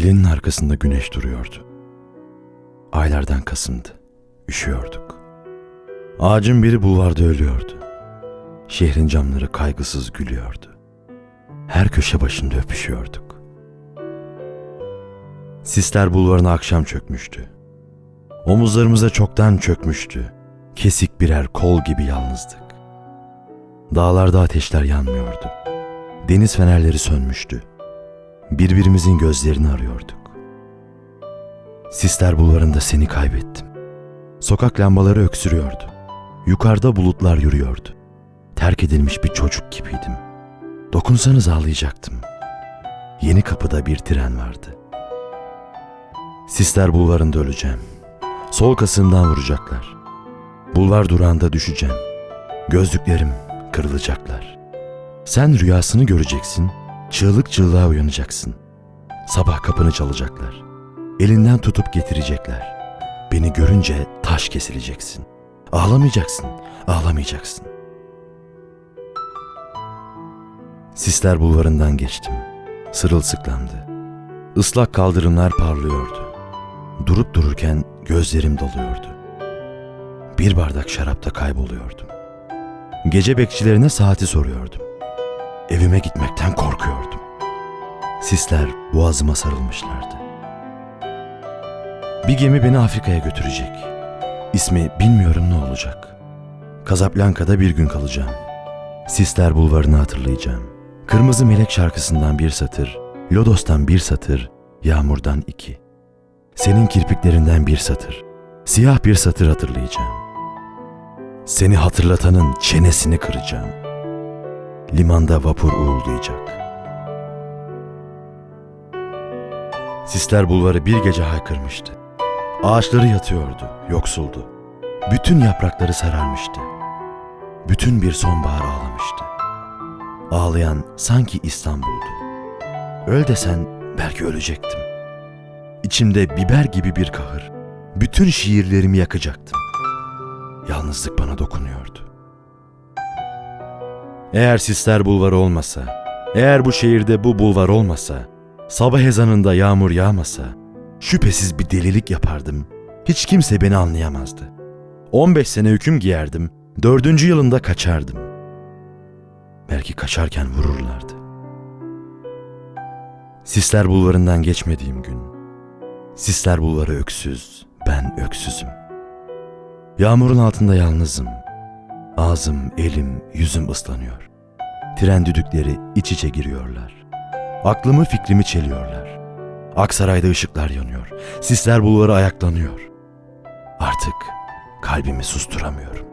Elinin arkasında güneş duruyordu. Aylardan Kasım'dı. Üşüyorduk. Ağacın biri bulvarda ölüyordu. Şehrin camları kaygısız gülüyordu. Her köşe başında öpüşüyorduk. Sisler bulvarına akşam çökmüştü. Omuzlarımıza çoktan çökmüştü. Kesik birer kol gibi yalnızdık. Dağlarda ateşler yanmıyordu. Deniz fenerleri sönmüştü. Birbirimizin gözlerini arıyorduk. Sisler bulvarında seni kaybettim. Sokak lambaları öksürüyordu. Yukarıda bulutlar yürüyordu. Terk edilmiş bir çocuk gibiydim. Dokunsanız ağlayacaktım. Yeni kapıda bir tren vardı. Sisler bulvarında öleceğim. Sol kasığımdan vuracaklar. Bulvar durağında düşeceğim. Gözlüklerim kırılacaklar. Sen rüyasını göreceksin, çığlık çığlığa uyanacaksın. Sabah kapını çalacaklar. Elinden tutup getirecekler. Beni görünce taş kesileceksin. Ağlamayacaksın, ağlamayacaksın. Sisler bulvarından geçtim. Sırılsıklamdı. Islak kaldırımlar parlıyordu. Durup dururken gözlerim doluyordu. Bir bardak şarapta kayboluyordum. Gece bekçilerine saati soruyordum. Evime gitmekten korkuyordum. Sisler boğazıma sarılmışlardı. Bir gemi beni Afrika'ya götürecek. İsmi bilmiyorum ne olacak. Casablanca'da bir gün kalacağım. Sisler bulvarını hatırlayacağım. Kırmızı Melek şarkısından bir satır, Lodos'tan bir satır, Yağmur'dan iki. Senin kirpiklerinden bir satır, siyah bir satır hatırlayacağım. Seni hatırlatanın çenesini kıracağım. Limanda vapur uğuldayacak. Sisler bulvarı bir gece haykırmıştı. Ağaçları yatıyordu, yoksuldu. Bütün yaprakları sararmıştı. Bütün bir sonbahar ağlamıştı. Ağlayan sanki İstanbul'du. Öl desen belki ölecektim. İçimde biber gibi bir kahır. Bütün şiirlerimi yakacaktım. Yalnızlık bana dokunuyordu. Eğer Sisler Bulvarı olmasa, eğer bu şehirde bu bulvar olmasa, sabah ezanında yağmur yağmasa, şüphesiz bir delilik yapardım. Hiç kimse beni anlayamazdı. 15 sene hüküm giyerdim, dördüncü yılında kaçardım. Belki kaçarken vururlardı. Sisler Bulvarı'ndan geçmediğim gün. Sisler Bulvarı öksüz, ben öksüzüm. Yağmurun altında yalnızım. Ağzım, elim, yüzüm ıslanıyor. Tren düdükleri iç içe giriyorlar. Aklımı fikrimi çeliyorlar. Aksaray'da ışıklar yanıyor. Sisler bulvarı ayaklanıyor. Artık kalbimi susturamıyorum.